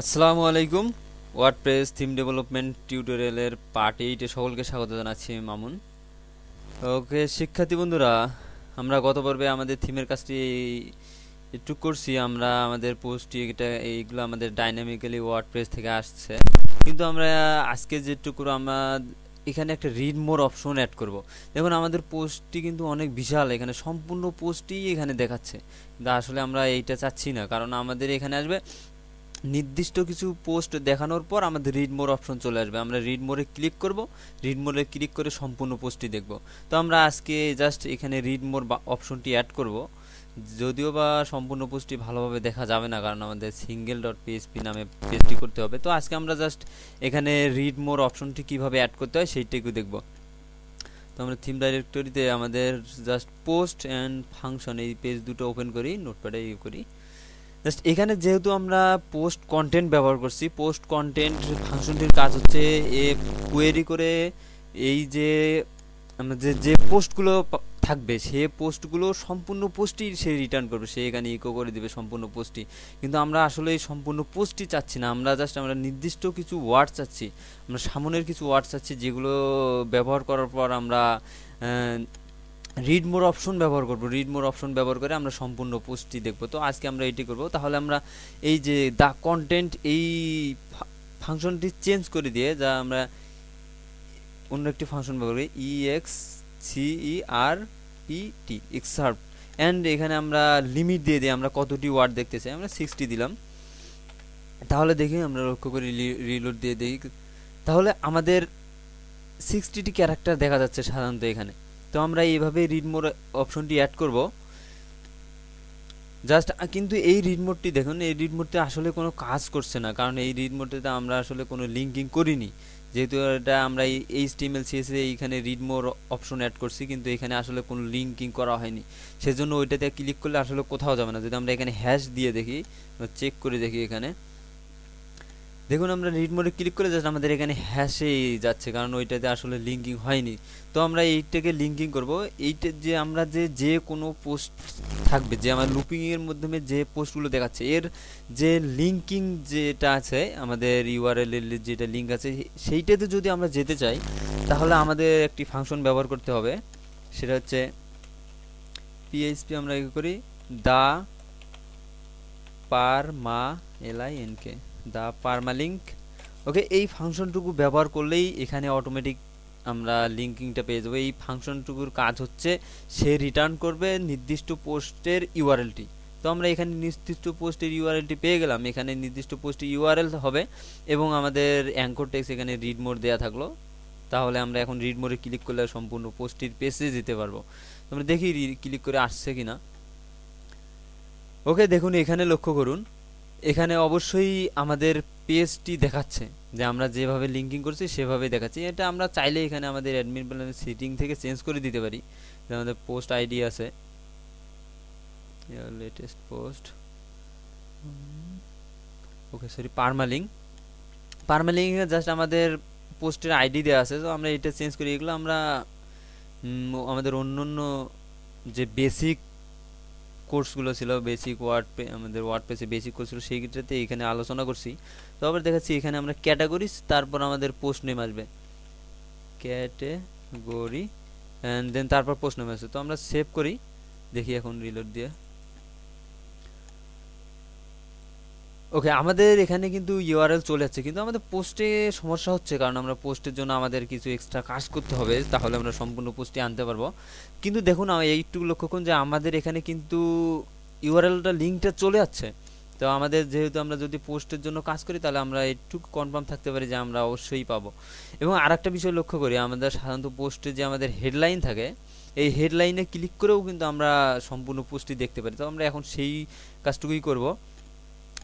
আসসালামু আলাইকুম। WordPress theme development টিউটোরিয়ালের পার্ট এইটে সকলকে স্বাগত জানাচ্ছি, মামুন। ওকে, শিক্ষার্থী বন্ধুরা, আমরা গত পর্বে আমাদের থিমের কাজটি একটু করছি। আমরা আমাদের পোস্টটি এটা, এইগুলো আমাদের ডাইনামিক্যালি ওয়ার্ডপ্রেস থেকে আসছে। কিন্তু আমরা আজকে যেটুকু আমরা এখানে একটা রিড মোর অপশন অ্যাড করব। দেখুন, আমাদের পোস্টটি কিন্তু অনেক বিশাল। এখানে সম্পূর্ণ পোস্টই এখানে দেখাচ্ছে। কিন্তু আসলে আমরা এইটা চাচ্ছি না। কারণ আমাদের এখানে আসবে নির্দিষ্ট কিছু পোস্ট দেখানোর পর আমাদের রিড মোর অপশন চলে আসবে। আমরা রিড মোরে ক্লিক করব রিড মোরে ক্লিক করে সম্পূর্ণ পোস্টটি দেখব। তো আমরা আজকে জাস্ট এখানে রিড মোর অপশনটি অ্যাড করব। যদিও বা সম্পূর্ণ পোস্টটি ভালোভাবে দেখা যাবে না, কারণ আমাদের সিঙ্গেল ডট পিএসপি নামে পেজটি করতে হবে। তো আজকে আমরা জাস্ট এখানে রিড মোর অপশনটি কীভাবে অ্যাড করতে হয় সেইটাকে দেখব। তো আমরা থিম ডাইরেক্টরিতে আমাদের জাস্ট পোস্ট অ্যান্ড ফাংশন এই পেজ দুটো ওপেন করি নোটপ্যাডে ইউ করি। জাস্ট এখানে যেহেতু আমরা পোস্ট কন্টেন্ট ব্যবহার করছি পোস্ট কন্টেন্ট ফাংশনটির কাজ হচ্ছে এ কোয়েরি করে এই যে যে যে পোস্টগুলো থাকবে, সে পোস্টগুলো সম্পূর্ণ পোস্টই সে রিটার্ন করবে, সে এখানে ইকো করে দিবে সম্পূর্ণ পোস্টটি কিন্তু আমরা আসলে এই সম্পূর্ণ পোস্টই চাচ্ছি না, আমরা জাস্ট আমরা নির্দিষ্ট কিছু ওয়ার্ড চাচ্ছি, আমরা সামনের কিছু ওয়ার্ড চাচ্ছি যেগুলো ব্যবহার করার পর আমরা রিড মোর অপশন ব্যবহার করব। রিড মোর অপশন ব্যবহার করে আমরা সম্পূর্ণ পোস্টটি দেখব। তো আজকে আমরা এটি করব। তাহলে আমরা এই যে দ্য কন্টেন্ট এই ফাংশনটি চেঞ্জ করে দিয়ে যা আমরা অন্য একটি ফাংশন ব্যবহার করি E X C E R E T excerpt and এখানে আমরা লিমিট দিয়ে দিই, আমরা কতটি ওয়ার্ড দেখতে চাই আমরা সিক্সটি দিলাম। তাহলে দেখি, আমরা লক্ষ্য করি রিলোড দিয়ে দেখি তাহলে আমাদের সিক্সটিটি ক্যারেক্টার দেখা যাচ্ছে সাধারণত এখানে। তো আমরা এইভাবে রিড মোড অপশনটি অ্যাড করব। জাস্ট কিন্তু এই রিড মোডটি দেখুন, এই রিড মোডটি আসলে কোনো কাজ করছে না। কারণ এই রিড মোডটিতে আমরা আসলে কোনো লিঙ্কিং করিনি। যেহেতু এটা আমরা এই স্টিমেল সিএসে এইখানে রিড মোর অপশন অ্যাড করছি, কিন্তু এখানে আসলে কোনো লিঙ্কিং করা হয়নি। সেজন্য ওইটাতে ক্লিক করলে আসলে কোথাও যাবে না। যদি আমরা এখানে হ্যাশ দিয়ে দেখি চেক করে দেখি এখানে। দেখুন, আমরা রিড মোডে ক্লিক করে জাস্ট আমাদের এখানে হ্যাশেই যাচ্ছে, কারণ ওইটাতে আসলে লিঙ্কিং হয়নি। তো আমরা এইটাকে লিঙ্কিং করব। এইটা যে আমরা যে যে কোনো পোস্ট থাকবে, যে আমার লুপিংয়ের মাধ্যমে যে পোস্টগুলো দেখাচ্ছে, এর যে লিঙ্কিং যেটা আছে, আমাদের ইউআরএল এর যেটা লিঙ্ক আছে, সেইটাতে যদি আমরা যেতে চাই, তাহলে আমাদের একটি ফাংশন ব্যবহার করতে হবে। সেটা হচ্ছে পিএইচপি আমরা করি? The permalink L I N K. The permalink okay, এই ফাংশনটুকু ব্যবহার করলেই এখানে অটোমেটিক আমরা লিঙ্কিংটা পেয়ে যাব। এই ফাংশনটুকুর কাজ হচ্ছে সে রিটার্ন করবে নির্দিষ্ট পোস্টের ইউআরএলটি তো আমরা এখানে নির্দিষ্ট পোস্টের ইউআরএলটি পেয়ে গেলাম। এখানে নির্দিষ্ট পোস্টের ইউআরএল হবে এবং আমাদের অ্যাঙ্কর টেক্স এখানে রিড মোড দেওয়া থাকল। তাহলে আমরা এখন রিড মোডে ক্লিক করলে সম্পূর্ণ পোস্টটির পেজে যেতে পারব। আমরা দেখি ক্লিক করে আসছে কিনা। ওকে, দেখুন, এখানে লক্ষ্য করুন। এখানে অবশ্যই আমাদের পেজটি দেখাচ্ছে, যে আমরা যেভাবে লিঙ্কিং করছি সেভাবে দেখাচ্ছি। এটা আমরা চাইলে এখানে আমাদের অ্যাডমিন প্ল্যানের সিটিং থেকে চেঞ্জ করে দিতে পারি। যে আমাদের পোস্ট আইডি আছে। Latest post okay sorry permalink permalink just আমাদের পোস্টের আইডি দেওয়া আছে, তো আমরা এটা চেঞ্জ করি এগুলো আমরা আমাদের অন্য অন্য যে বেসিক কোর্সগুলো ছিল বেসিক ওয়ার্ড আমাদের ওয়ার্ড পেসে বেসিক কোর্স ছিল সেইটাতে এখানে আলোচনা করছি। তো আবার দেখাচ্ছি এখানে আমরা ক্যাটাগরিজ তারপর আমাদের পোস্ট নেম আসবে। ক্যাটেগরি অ্যান্ড দেন তারপর পোস্ট নেম আসবে। তো আমরা সেভ করি, দেখি এখন রিলোড দিয়ে। ওকে আমাদের এখানে কিন্তু ইউআরএল চলে যাচ্ছে, কিন্তু আমাদের পোস্টে সমস্যা হচ্ছে, কারণ আমরা পোস্টের জন্য আমাদের কিছু এক্সট্রা কাজ করতে হবে, তাহলে আমরা সম্পূর্ণ পোস্টে আনতে পারব। কিন্তু দেখুন এইটুকু লক্ষ্য করুন যে আমাদের এখানে কিন্তু ইউআরএলটা লিঙ্কটা চলে যাচ্ছে। তো আমাদের যেহেতু আমরা যদি পোস্টের জন্য কাজ করি, তাহলে আমরা একটু কনফার্ম থাকতে পারি যে আমরা অবশ্যই পাবো। এবং আর একটা বিষয় লক্ষ্য করি, আমাদের সাধারণত পোস্টে যে আমাদের হেডলাইন থাকে, এই হেডলাইনে ক্লিক করেও কিন্তু আমরা সম্পূর্ণ পোস্টটি দেখতে পারি। তো আমরা এখন সেই কাজটুকুই করব।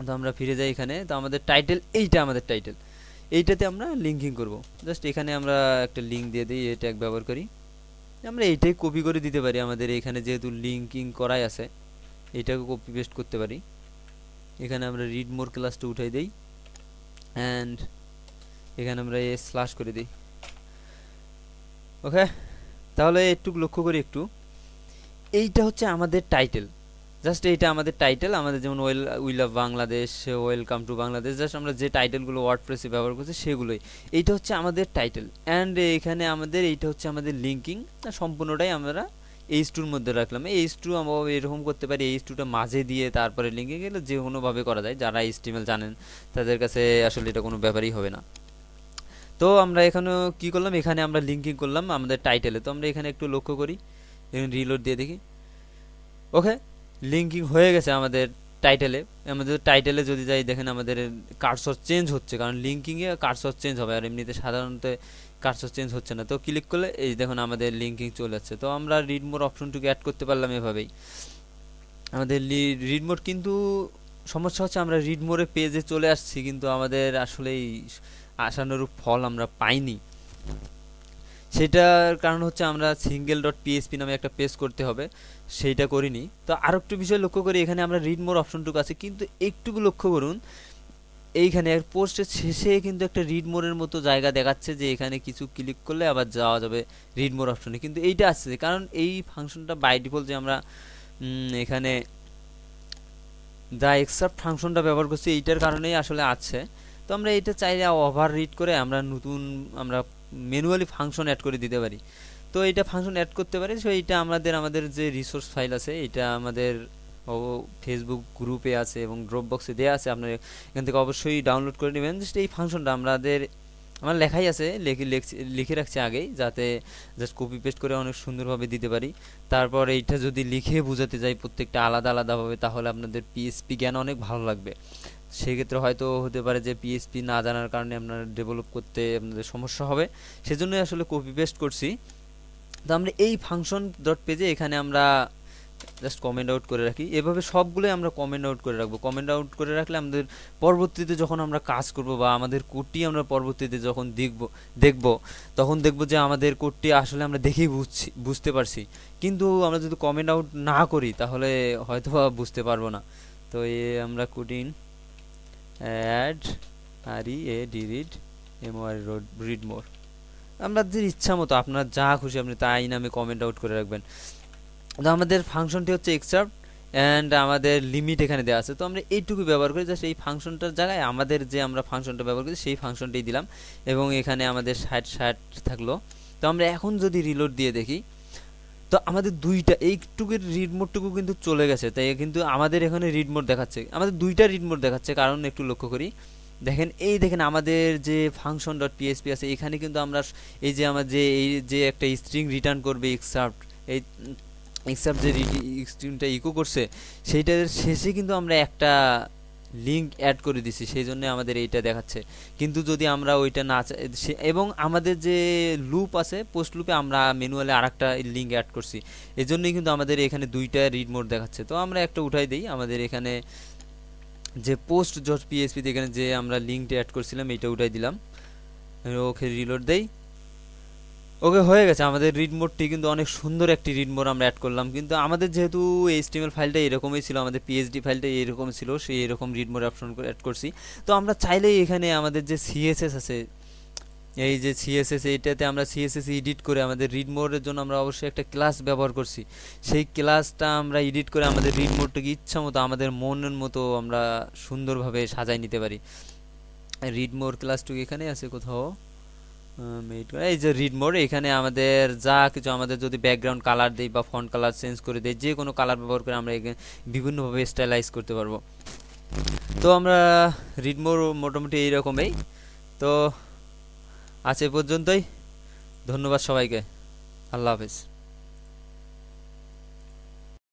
তো আমরা ফিরে যাই এখানে। তো আমাদের টাইটেল এইটা আমাদের টাইটেল এইটাতে আমরা লিঙ্কিং করব। জাস্ট এখানে আমরা একটা লিঙ্ক দিয়ে দিই এটা এক ব্যবহার করি। আমরা এইটাই কপি করে দিতে পারি। আমাদের এখানে যেহেতু লিঙ্কিং করাই আছে এইটাকে কপি পেস্ট করতে পারি। এখানে আমরা রিড মোর ক্লাসটা উঠাই দিই। অ্যান্ড এখানে আমরা এ স্লাশ করে দিই। ওকে তাহলে একটু লক্ষ্য করি একটু। এইটা হচ্ছে আমাদের টাইটেল জাস্ট এইটা আমাদের টাইটেল আমাদের যেমন well, we love Bangladesh, welcome to Bangladesh just আমরা যে টাইটেলগুলো ওয়ার্ডপ্রেসে ব্যবহার করছি সেগুলোই। এইটা হচ্ছে আমাদের টাইটেল অ্যান্ড এখানে আমাদের, এইটা হচ্ছে আমাদের লিঙ্কিং সম্পূর্ণটাই আমরা এইচ টুর মধ্যে রাখলাম। এইচ টু আমরা এরকম করতে পারি এইচ টুটা মাঝে দিয়ে তারপরে লিঙ্কে গেলে যে কোনোভাবে করা যায়, যারা এইচটিএমএল জানেন, তাদের কাছে আসলে এটা কোনো ব্যাপারই হবে না। তো আমরা এখানে কি করলাম? এখানে আমরা লিঙ্কিং করলাম আমাদের টাইটেলে তো আমরা এখানে একটু লক্ষ্য করি রিলোড দিয়ে দেখি। ওকে লিঙ্কিং হয়ে গেছে আমাদের টাইটেলে আমাদের টাইটেলে যদি যাই, দেখেন আমাদের কার্সর চেঞ্জ হচ্ছে, কারণ লিঙ্কিংয়ে কার্সর চেঞ্জ হবে, আর এমনিতে সাধারণত কার্সর চেঞ্জ হচ্ছে না। তো ক্লিক করলে এই দেখুন আমাদের লিঙ্কিং চলে যাচ্ছে। তো আমরা রিড মোর অপশনটুকু অ্যাড করতে পারলাম এভাবেই। আমাদের রিড মোড কিন্তু সমস্যা হচ্ছে আমরা রিড মোড়ে পেজে চলে আসছি, কিন্তু আমাদের আসলেই আশানুরূপ ফল আমরা পাইনি। সেটার কারণ হচ্ছে আমরা সিঙ্গেল ডট পিএসপি নামে একটা পেজ করতে হবে, সেইটা করিনি। তো আর একটু বিষয় লক্ষ্য করি, এখানে আমরা রিড মোর অপশনটুকু আছে, কিন্তু একটুকু লক্ষ্য করুন, এইখানে পোস্টের শেষে কিন্তু একটা রিড মোরের মতো জায়গা দেখাচ্ছে যে এখানে কিছু ক্লিক করলে আবার যাওয়া যাবে রিড মোর অপশনে কিন্তু এইটা আসছে, কারণ এই ফাংশনটা বাই ডিফল্ট যে আমরা এখানে যা এক্সাপ্ট ফাংশনটা ব্যবহার করছি, এইটার কারণেই আসলে আছে। তো আমরা এটা চাইলে ওভার রিড করে আমরা নতুন, আমরা ম্যানুয়ালি ফাংশন অ্যাড করে দিতে পারি। তো এটা ফাংশন অ্যাড করতে পারি সো এইটা আমাদের আমাদের যে রিসোর্স ফাইল আছে, এটা আমাদের ফেসবুক গ্রুপে আছে এবং ড্রপ বক্সে দেওয়া আছে, আপনার এখান থেকে অবশ্যই ডাউনলোড করে নেবেন। জাস্ট এই ফাংশনটা আমাদের, আমার লেখাই আছে, লিখে লিখে রাখছি আগেই, যাতে জাস্ট কপি পেস্ট করে অনেক সুন্দরভাবে দিতে পারি। তারপর এইটা যদি লিখে বোঝাতে যাই প্রত্যেকটা আলাদা, আলাদাভাবে, তাহলে আপনাদের পিএসপি জ্ঞান অনেক ভালো লাগবে। সেক্ষেত্রে হয়তো হতে পারে যে পিএসপি না জানার কারণে আপনার ডেভেলপ করতে আপনাদের সমস্যা হবে। সেজন্যই আসলে কপি পেস্ট করছি। তো আমরা এই ফাংশন ডট পেজে এখানে আমরা জাস্ট কমেন্ট আউট করে রাখি। এভাবে সবগুলোই আমরা কমেন্ট আউট করে রাখব। কমেন্ট আউট করে রাখলে আমাদের পরবর্তীতে যখন আমরা কাজ করব বা আমাদের কোডটি আমরা পরবর্তীতে যখন দেখব দেখব, তখন দেখব যে আমাদের কোডটি আসলে আমরা দেখেই বুঝছি, বুঝতে পারছি। কিন্তু আমরা যদি কমেন্ট আউট না করি, তাহলে হয়তো বুঝতে পারব না। তো এ আমরা coding add R E A, D, read, M, R, road, read more. আপনাদের ইচ্ছা মতো, আপনার যা খুশি আপনি তাই নামে কমেন্ট আউট করে রাখবেন। তো আমাদের ফাংশনটি হচ্ছে এক্সাপ্ট অ্যান্ড আমাদের লিমিট এখানে দেওয়া আছে। তো আমরা এইটুকু ব্যবহার করি জাস্ট এই ফাংশনটার জায়গায় আমাদের যে আমরা ফাংশনটা ব্যবহার করি, সেই ফাংশনটাই দিলাম এবং এখানে আমাদের ষাট ষাট থাকল। তো আমরা এখন যদি রিলোড দিয়ে দেখি তো আমাদের দুইটা, এইটুকুর রিড মোডটুকু কিন্তু চলে গেছে, তাই কিন্তু আমাদের এখানে রিড মোড দেখাচ্ছে। আমাদের দুইটা রিড মোড দেখাচ্ছে, কারণ একটু লক্ষ্য করি। দেখেন, এই দেখেন আমাদের যে ফাংশন ডট পিএসপি আছে, এখানে কিন্তু আমরা এই যে আমার যে, এই যে একটা স্ট্রিং রিটার্ন করবে এক্সাপ্ট এই এক্সাপ্ট যে স্ট্রিংটা ইকো করছে, সেইটার শেষে কিন্তু আমরা একটা লিঙ্ক অ্যাড করে দিছি, সেই জন্য আমাদের এইটা দেখাচ্ছে। কিন্তু যদি আমরা ওইটা না এবং আমাদের যে লুপ আছে পোস্ট লুপে আমরা ম্যানুয়ালি আর একটা লিঙ্ক অ্যাড করছি। এই জন্যই কিন্তু আমাদের এখানে দুইটা রিড মোড দেখাচ্ছে। তো আমরা একটা উঠাই দিই, আমাদের এখানে যে পোস্ট ডট পিএসপিতে এখানে যে আমরা লিঙ্কটা অ্যাড করছিলাম, এইটা উঠাই দিলাম। ওকে রিলোড দেই। ওকে হয়ে গেছে। আমাদের রিড মোডটি কিন্তু অনেক সুন্দর একটি রিড মোড আমরা অ্যাড করলাম। কিন্তু আমাদের যেহেতু এইচটিএমএল ফাইলটা এরকমই ছিল, আমাদের পিএইচডি ফাইলটা এরকম ছিল, সেই এরকম রিড মোড অপশন অ্যাড করছি। তো আমরা চাইলেই এখানে আমাদের যে সিএসএস আছে, এই যে সিএসএস এইটাতে আমরা সিএসএস এডিট করে আমাদের রিড মোডের জন্য আমরা অবশ্যই একটা ক্লাস ব্যবহার করছি। সেই ক্লাসটা আমরা এডিট করে আমাদের রিড মোডটাকে ইচ্ছা মতো, আমাদের মনের মতো আমরা সুন্দরভাবে সাজাই নিতে পারি। রিড মোড ক্লাসটুকু এখানে আছে কোথাও। এই যে রিড মোড এখানে আমাদের যা কিছু আমাদের যদি ব্যাকগ্রাউন্ড কালার দিই বা ফন্ট কালার চেঞ্জ করে দিই, যে কোনো কালার ব্যবহার করে আমরা বিভিন্নভাবে স্টাইলাইজ করতে পারব। তো আমরা রিড মোড মোটামুটি এইরকমই। তো আছে পর্যন্তই। ধন্যবাদ সবাইকে। আল্লাহ হাফিজ।